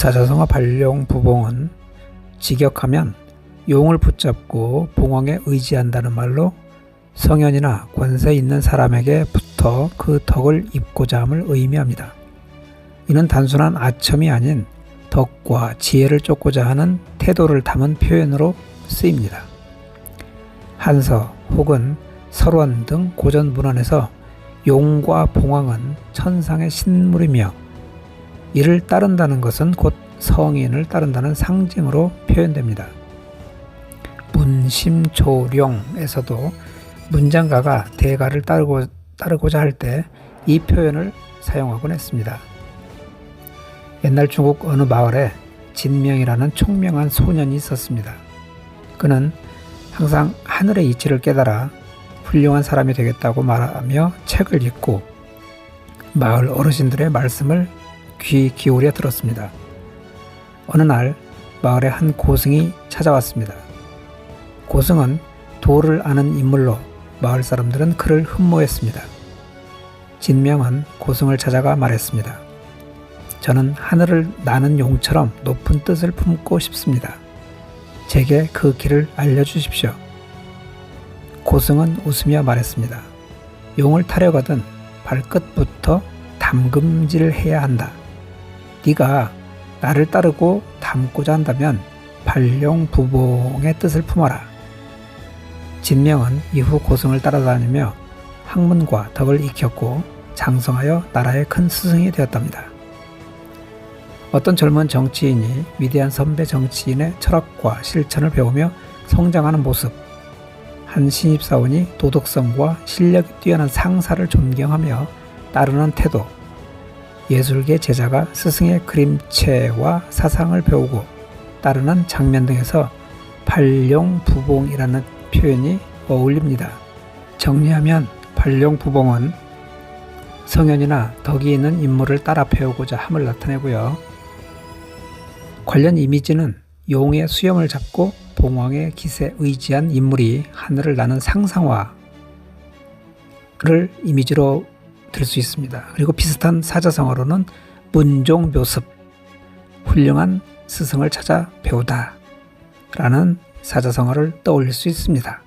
사자성어 발룡 부봉은 직역하면 용을 붙잡고 봉황에 의지한다는 말로 성현이나 권세 있는 사람에게 붙어 그 덕을 입고자 함을 의미합니다. 이는 단순한 아첨이 아닌 덕과 지혜를 쫓고자 하는 태도를 담은 표현으로 쓰입니다. 한서 혹은 설원 등 고전 문헌에서 용과 봉황은 천상의 신물이며 이를 따른다는 것은 곧 성인을 따른다는 상징으로 표현됩니다. 문심초룡에서도 문장가가 대가를 따르고, 따르고자 할 때 이 표현을 사용하곤 했습니다. 옛날 중국 어느 마을에 진명이라는 총명한 소년이 있었습니다. 그는 항상 하늘의 이치를 깨달아 훌륭한 사람이 되겠다고 말하며 책을 읽고 마을 어르신들의 말씀을 귀 기울여 들었습니다. 어느 날 마을에 한 고승이 찾아왔습니다. 고승은 도를 아는 인물로 마을 사람들은 그를 흠모했습니다. 진명은 고승을 찾아가 말했습니다. 저는 하늘을 나는 용처럼 높은 뜻을 품고 싶습니다. 제게 그 길을 알려주십시오. 고승은 웃으며 말했습니다. 용을 타려거든 발끝부터 담금질을 해야 한다. 네가 나를 따르고 담고자 한다면 발룡부봉의 뜻을 품어라. 진명은 이후 고승을 따라다니며 학문과 덕을 익혔고 장성하여 나라의 큰 스승이 되었답니다. 어떤 젊은 정치인이 위대한 선배 정치인의 철학과 실천을 배우며 성장하는 모습, 한 신입사원이 도덕성과 실력이 뛰어난 상사를 존경하며 따르는 태도, 예술계 제자가 스승의 그림체와 사상을 배우고 따르는 장면 등에서 발룡부봉이라는 표현이 어울립니다. 정리하면 발룡부봉은 성현이나 덕이 있는 인물을 따라 배우고자 함을 나타내고요. 관련 이미지는 용의 수염을 잡고 봉황의 기세 의지한 인물이 하늘을 나는 상상화를 이미지로 들수 있습니다. 그리고 비슷한 사자성어로는 문종 묘습, 훌륭한 스승을 찾아 배우다 라는 사자성어를 떠올릴 수 있습니다.